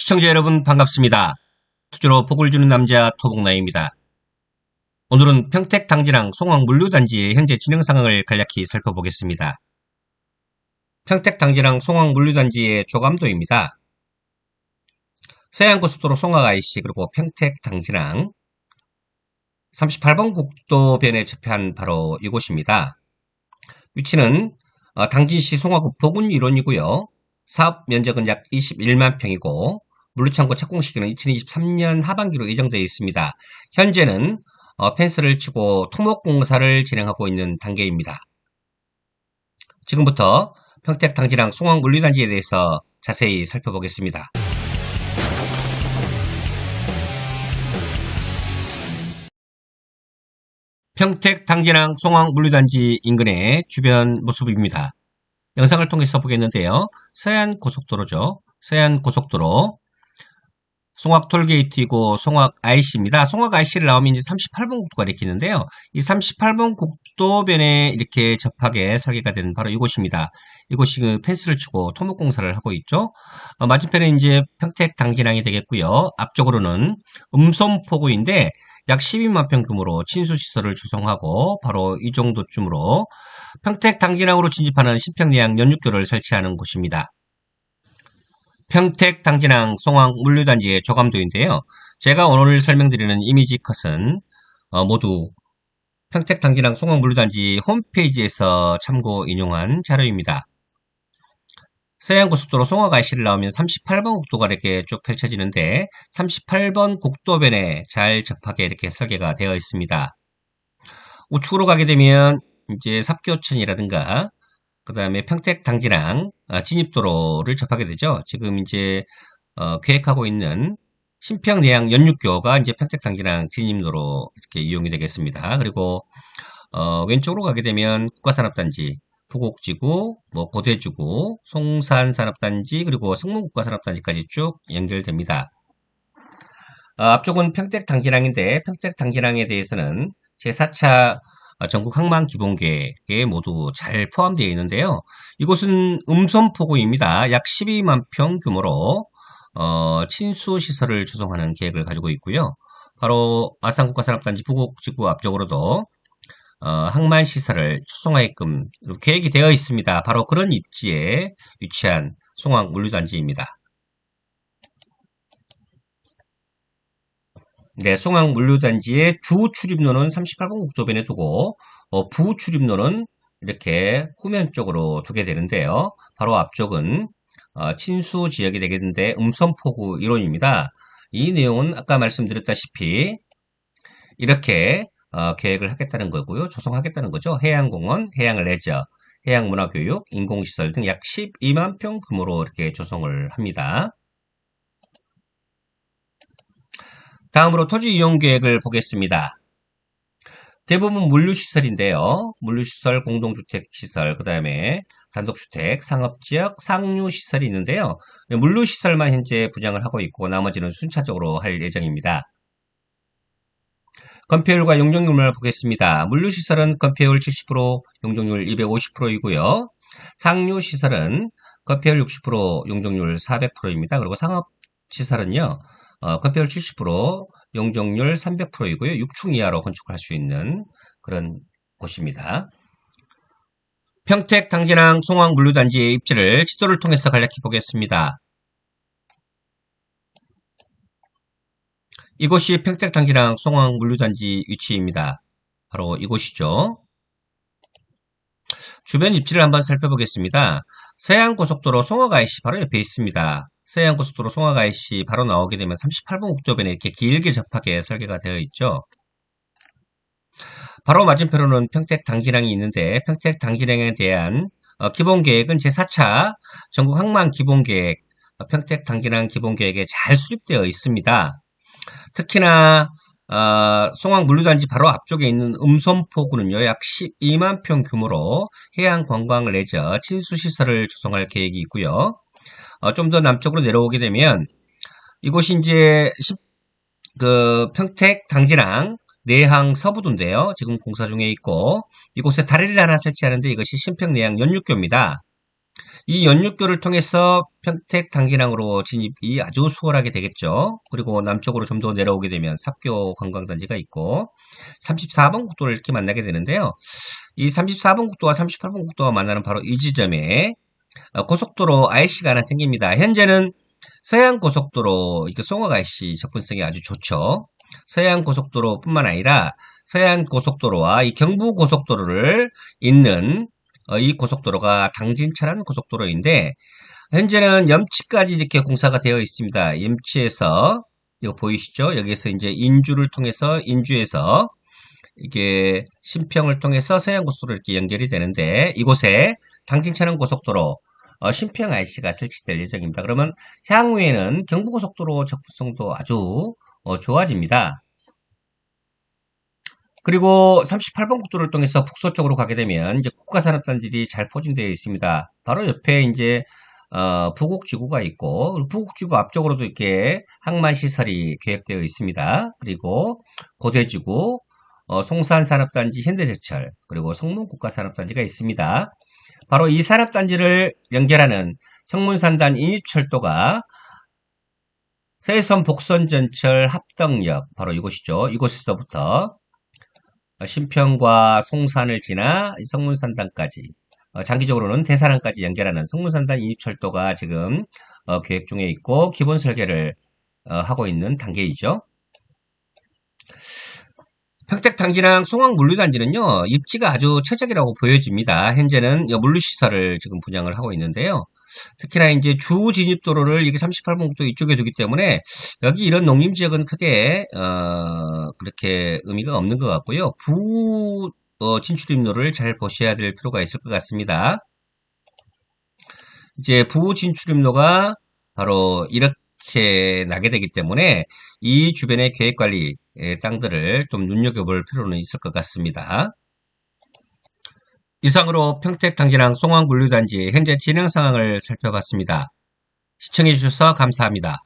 시청자 여러분 반갑습니다. 투주로 복을 주는 남자 토복나입니다. 오늘은 평택 당진항 송황 물류단지의 현재 진행 상황을 간략히 살펴보겠습니다. 평택 당진항 송황 물류단지의 조감도입니다. 서해안고속도로 송악 IC 그리고 평택 당진항 38번 국도변에 접한 바로 이곳입니다. 위치는 어, 당진시 송화구 보군 일원이고요. 사업 면적은 약 21만 평이고 물류창고 착공 시기는 2023년 하반기로 예정되어 있습니다. 현재는 어, 펜스를 치고 토목 공사를 진행하고 있는 단계입니다. 지금부터 평택 당진항 송황 물류단지에 대해서 자세히 살펴보겠습니다. 평택 당진항 송황 물류단지 인근의 주변 모습입니다. 영상을 통해서 보겠는데요. 서해안 고속도로죠. 서해안 고속도로 송악 톨게이트이고 송악 IC입니다. 송악 IC를 나오면 이제 38번 국도가 이렇게 있는데요. 이 38번 국도변에 이렇게 접하게 설계가 되는 바로 이곳입니다. 이곳이 그 펜스를 치고 토목 공사를 하고 있죠. 어, 맞은편에 이제 평택 당진항이 되겠고요. 앞쪽으로는 음솜포구인데 약 12만 평 규모로 친수시설을 조성하고 바로 이 정도쯤으로 평택 당진항으로 진입하는 신평리항 연육교를 설치하는 곳입니다. 평택 당진항 송황 물류단지의 조감도인데요. 제가 오늘 설명드리는 이미지 컷은 어, 모두 평택 당진항 송황 물류단지 홈페이지에서 참고 인용한 자료입니다. 서해안고속도로 송화가시를 나오면 38번 국도가 이렇게 쭉 펼쳐지는데 38번 국도변에 잘 접하게 이렇게 설계가 되어 있습니다. 우측으로 가게 되면 이제 삽교천이라든가 그 다음에 평택 당진항 아, 진입도로를 접하게 되죠. 지금 이제 어, 계획하고 있는 신평내양 연육교가 이제 평택 당진항 진입로로 이렇게 이용이 되겠습니다. 그리고 어, 왼쪽으로 가게 되면 국가산업단지 부곡지구, 뭐 고대주구, 송산산업단지 그리고 성문국가산업단지까지 쭉 연결됩니다. 어, 앞쪽은 평택 당진항인데 평택 당진항에 대해서는 제4차 전국 항만 기본 계획에 모두 잘 포함되어 있는데요. 이곳은 음선포구입니다. 약 12만 평 규모로 어, 친수 시설을 조성하는 계획을 가지고 있고요. 바로 아산국가 산업단지 부곡지구 앞쪽으로도 어, 항만 시설을 추송하게끔 계획이 되어 있습니다. 바로 그런 입지에 위치한 송황 물류단지입니다. 네, 송황 물류단지의 주 출입로는 38번 국도변에 두고 어, 부 출입로는 이렇게 후면 쪽으로 두게 되는데요. 바로 앞쪽은 어, 친수 지역이 되겠는데 음선포구 이론입니다. 이 내용은 아까 말씀드렸다시피 이렇게 어, 계획을 하겠다는 거고요. 조성하겠다는 거죠. 해양공원, 해양레저, 해양문화교육, 인공시설 등 약 12만 평 규모로 이렇게 조성을 합니다. 다음으로 토지 이용 계획을 보겠습니다. 대부분 물류시설인데요. 물류시설, 공동주택시설, 그 다음에 단독주택, 상업지역, 상류시설이 있는데요. 물류시설만 현재 부장을 하고 있고 나머지는 순차적으로 할 예정입니다. 건폐율과 용적률을 보겠습니다. 물류시설은 건폐율 70%, 용적률 250%이고요. 상류시설은 건폐율 60%, 용적률 400%입니다. 그리고 상업시설은요. 어, 건폐율 70%, 용적률 300%이고요. 6층 이하로 건축할 수 있는 그런 곳입니다. 평택 당진항 송황 물류단지의 입지를 지도를 통해서 간략히 보겠습니다. 이곳이 평택 당진항 송황 물류단지 위치입니다. 바로 이곳이죠. 주변 입지를 한번 살펴보겠습니다. 서해안고속도로 송화가이시 바로 옆에 있습니다. 서해안고속도로 송화가이시 바로 나오게 되면 38번 국도변에 이렇게 길게 접하게 설계가 되어 있죠. 바로 맞은편으로는 평택 당진항이 있는데 평택 당진항에 대한 어, 기본 계획은 제4차 전국 항만 기본 계획 어, 평택 당진항 기본 계획에 잘 수립되어 있습니다. 특히나 어, 송황 물류단지 바로 앞쪽에 있는 음솜포구는요, 약 12만 평 규모로 해양 관광 레저 친수시설을 조성할 계획이 있고요. 어, 좀 더 남쪽으로 내려오게 되면 이곳이 이제 그 평택 당진항 내항 서부도인데요. 지금 공사 중에 있고 이곳에 다리를 하나 설치하는데 이것이 신평내항 연육교입니다. 이 연육교를 통해서 평택 당진항으로 진입이 아주 수월하게 되겠죠. 그리고 남쪽으로 좀 더 내려오게 되면 삽교 관광단지가 있고 34번 국도를 이렇게 만나게 되는데요. 이 34번 국도와 38번 국도가 만나는 바로 이 지점에 어, 고속도로 IC가 하나 생깁니다. 현재는 서해안 고속도로 송악 IC 접근성이 아주 좋죠. 서해안 고속도로뿐만 아니라 서해안 고속도로와 이 경부 고속도로를 잇는 어, 이 고속도로가 당진차라는 고속도로인데 현재는 염치까지 이렇게 공사가 되어 있습니다. 염치에서 이거 보이시죠? 여기서 이제 인주를 통해서 인주에서 이게 신평을 통해서 서해안고속도로 이렇게 연결이 되는데 이곳에 당진차는 고속도로 어, 신평 IC가 설치될 예정입니다. 그러면 향후에는 경부고속도로 접근성도 아주 어, 좋아집니다. 그리고 38번 국도를 통해서 북서 쪽으로 가게 되면 이제 국가산업단지들이 잘 포진되어 있습니다. 바로 옆에 이제 어, 부곡지구가 있고 부곡지구 앞쪽으로도 이렇게 항만시설이 계획되어 있습니다. 그리고 고대지구, 어, 송산산업단지 현대제철, 그리고 성문국가산업단지가 있습니다. 바로 이 산업단지를 연결하는 성문산단 인입철도가 서해선 복선전철 합덕역, 바로 이곳이죠. 이곳에서부터 신평과 송산을 지나 성문산단까지 어, 장기적으로는 대사랑까지 연결하는 성문산단 인입철도가 지금 어, 계획 중에 있고 기본 설계를 어, 하고 있는 단계이죠. 평택 당진항 송황 물류단지는요 입지가 아주 최적이라고 보여집니다. 현재는 물류시설을 지금 분양을 하고 있는데요. 특히나 이제 주 진입도로를 이게 38번국도 이쪽에 두기 때문에 여기 이런 농림 지역은 크게 어, 그렇게 의미가 없는 것 같고요. 부 어, 진출 입로를 잘 보셔야 될 필요가 있을 것 같습니다. 이제 부 진출 입로가 바로 이렇게 나게 되기 때문에 이 주변의 계획 관리 땅들을 좀 눈여겨볼 필요는 있을 것 같습니다. 이상으로 평택 당진항 송황물류단지 현재 진행 상황을 살펴봤습니다. 시청해주셔서 감사합니다.